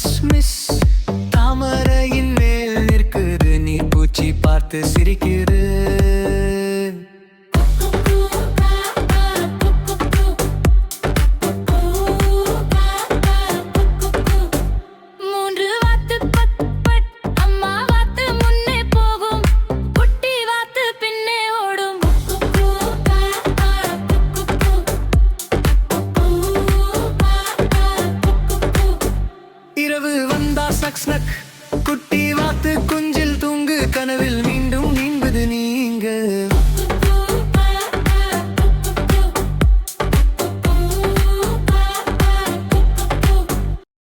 Christmas தாமரையின் Snuck, snuck.